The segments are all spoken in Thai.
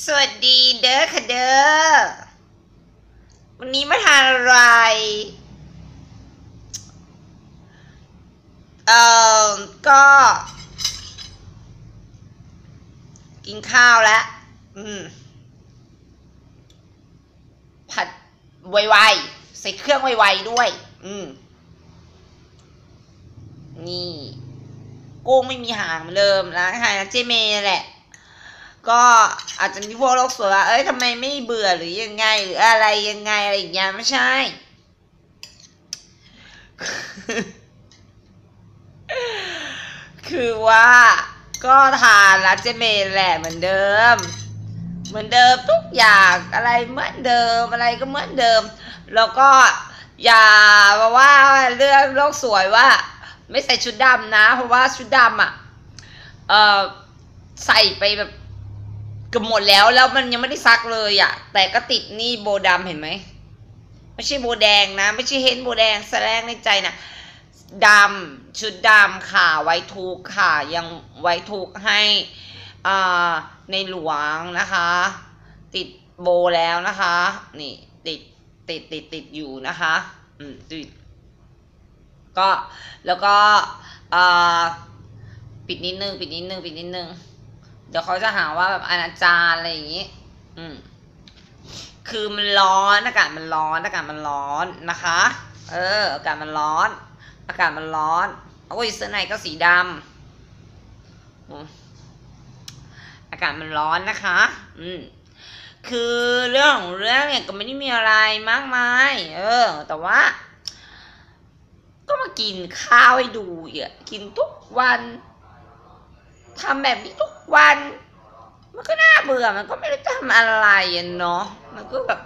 สวัสดีเด้อค่ะเด้อ วันนี้มาทานอะไร เอ่อ ก็ กินข้าวแล้ว อืม ผัดไวๆ ใส่เครื่องไวๆด้วย อืม นี่ กุ้งไม่มีหางเหมือนเดิมร้านอาหารเจเมย์แหละ ก็อาจจะมีพวกโลกสวยว่า เอ้ยทำไมไม่เบื่อหรือยังไง หรืออะไรยังไงอะไรอย่างเงี้ยไม่ใช่ คือว่าก็ทานร้านเจเมย์แหละเหมือนเดิม เหมือนเดิมทุกอย่างอะไรเหมือนเดิมอะไรก็เหมือนเดิม แล้วก็อย่ามาว่าเรื่องโลกสวยว่า ไม่ใส่ชุดดำนะ เพราะว่าชุดดำอะเออใส่ไปแบบ เกือบหมดแล้วแล้วมันยังไม่ได้ซักเลยอะ แต่ก็ติดนี่โบดำเห็นไหมไม่ใช่โบแดงนะ ไม่ใช่เห็นโบแดงแสดงในใจนะดำชุดดำค่ะไว้ทุกข์ค่ะยังไว้ทุกให้อ่าในหลวงนะคะ ติดโบแล้วนะคะ นี่ติดติดติดติดอยู่นะคะ อืมติดก็แล้วก็อ่าปิดนิดนึงปิดนิดนึงปิดนิดนึง เดี๋ยวเขาจะหาว่าแบบอนาจารอะไรอย่างนี้ อืม คือมันร้อนอากาศมันร้อนอากาศมันร้อนนะคะ เออ อากาศมันร้อน อากาศมันร้อนโอ้ยเสื้อในก็สีดำอืมอากาศมันร้อนนะคะ อืม คือเรื่องของเรื่องเนี่ยก็ไม่ได้มีอะไรมากมาย เออ แต่ว่า ก็มากินข้าวให้ดูอะกินทุกวันทำแบบนี้ทุก วัน มันก็น่าเบื่อมันก็ไม่รู้จะทำอะไรอะเนาะมันก็แบบ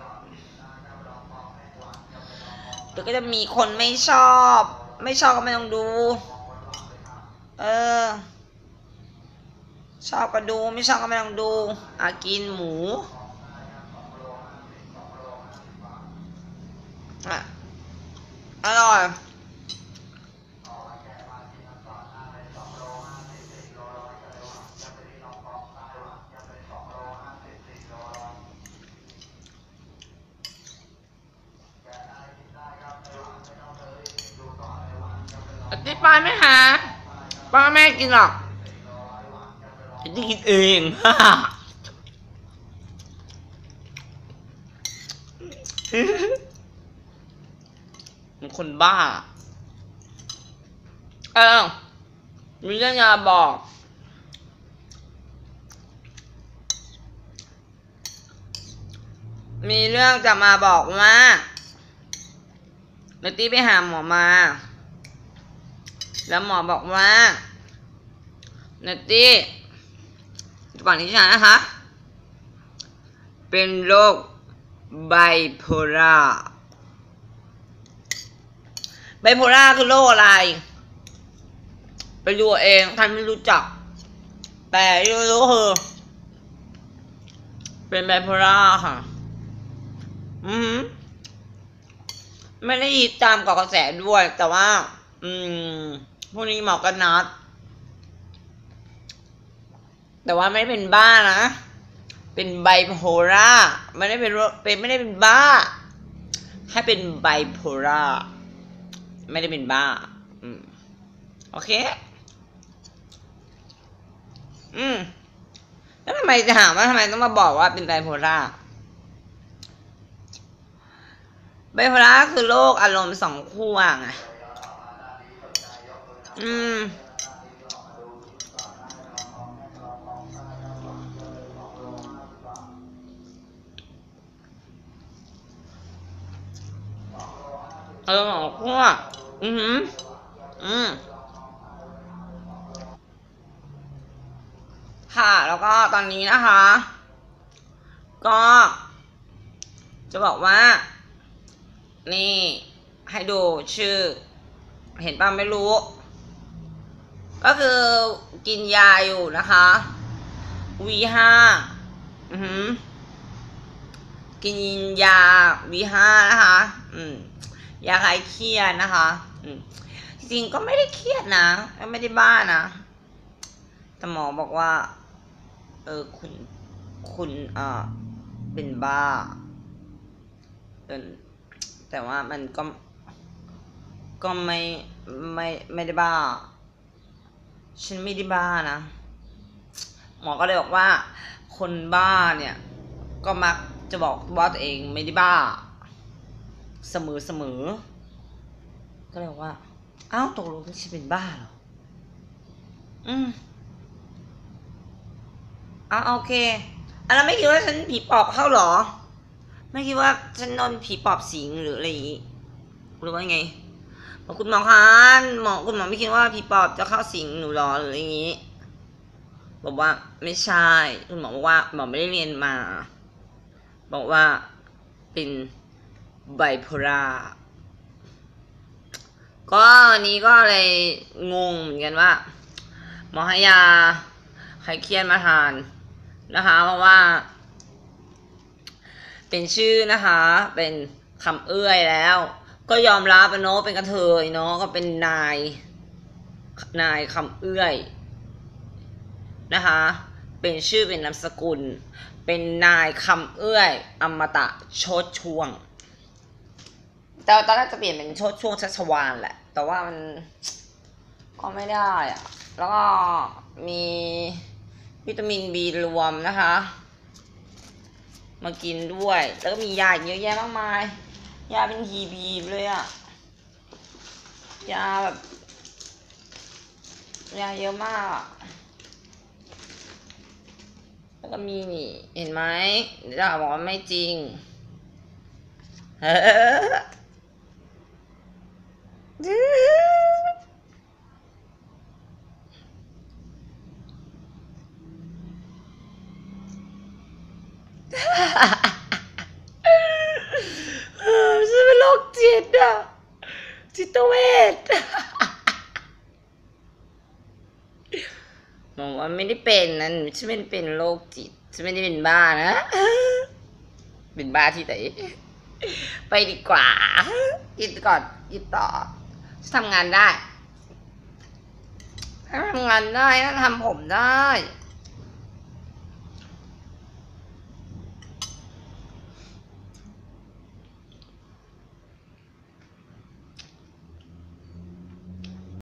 เดี๋ยวก็จะมีคนไม่ชอบ ไม่ชอบก็ไม่ต้องดู เออ ชอบก็ดูไม่ชอบก็ไม่ต้องดูอะกินหมูอะอร่อย อาทิตย์ปลาไม่หาป้าแม่กินหรอกอาทิตย์กินเองฮ่ามันคนบ้า เออมีเรื่องอยากบอก มีเรื่องจะมาบอกว่าเนตตี้ไปหาหมอมา แล้วหมอบอกว่าเนตตี้ก่อนที่ฉันนะคะ เป็นโรคไบโพล่าไบโพล่าคือโรคอะไร ไปดูเองท่านไม่รู้จัก แต่ที่รู้คือเป็นไบโพล่าค่ะ อือหือไม่ได้ยินตามกับกระแสด้วย แต่ว่า อืม พวกนี้หมอกันนัด แต่ว่าไม่ได้เป็นบ้านะ เป็นไบโพล่าไม่ได้เป็นโรเป็นไม่ได้เป็นบ้า ให้เป็นไบโพล่าไม่ได้เป็นบ้า อืม โอเค อืม แล้วทำไมจะถามว่าทำไมต้องมาบอกว่าเป็นไบโพล่าไบโพล่าคือโรคอารมณ์สองขั้วไง อืมเออสองขั้วอือหืออืมค่ะ แล้วก็ตอนนี้นะคะ ก็ จะบอกว่า นี่ ให้ดูชื่อ เห็นป่ะไม่รู้ ก็คือกินยาอยู่นะคะ V5 อือหือกินยา V5 นะคะ อืมยาคลายเครียดนะคะ อืมจริงก็ไม่ได้เครียดนะไม่ได้บ้านะแต่หมอบอกว่า เออคุณคุณอ่าเป็นบ้าแต่ว่ามันก็ก็ไม่ไม่ไม่ได้บ้า ฉันไม่ได้บ้านะ หมอก็เลยบอกว่า คนบ้าเนี่ย ก็มักจะบอกว่าตัวเองไม่ได้บ้า เสมอเสมอ ก็เลยบอกว่า อ้าวตกลงฉันเป็นบ้าเหรอ อืมอะโอเคอันนั้นไม่คิดว่าฉันผีปอบเข้าหรอ ไม่คิดว่าฉันโดนผีปอบสิงหรืออะไรอย่างงี้หรือว่าไง คุณหมอคะหมอคุณหมอไม่คิดว่าผีปอบจะเข้าสิงหนูหรอหรืออย่างงี้ บอกว่าไม่ใช่ คุณหมอบอกว่าหมอไม่ได้เรียนมา บอกว่าเป็นไบโพล่าก็อันนี้ก็เลยงงเหมือนกันว่า หมอให้ยาใครเครียดมาทานนะคะ เพราะว่า เป็นชื่อนะคะ เป็นคำเอื้อยแล้ว ก็ยอมรับเนาะเป็นกระเทยเนาะก็เป็นนายนายคำเอื้อยนะคะ เป็นชื่อเป็นนามสกุล เป็นนายคำเอื้อยอมตะโชดช่วง แต่ตอนแรกจะเปลี่ยนเป็นโชดช่วงชัชวานแหละ แต่ว่ามันก็ไม่ได้อะแล้วก็มีวิตามินบีรวมนะคะ มากินด้วย แล้วก็มียาอีกเยอะแยะมากมาย ยาเป็นหีบีบเลยอะยาแบบยาเยอะมากอะแล้วก็มีนี่ เห็นไหมด่าบอกว่าไม่จริง เฮ้ออฉันเป็นโรคจิตอะจิตเวช บอว่าไม่ได้เป็นนะหนูฉันไม่ได้เป็นโรคจิตฉันไม่ได้เป็นบ้านะเป็นบ้าที่ไหนไปดีกว่ากินก่อนกินต่อฉันทำงานได้ทำงานได้ทำผมได้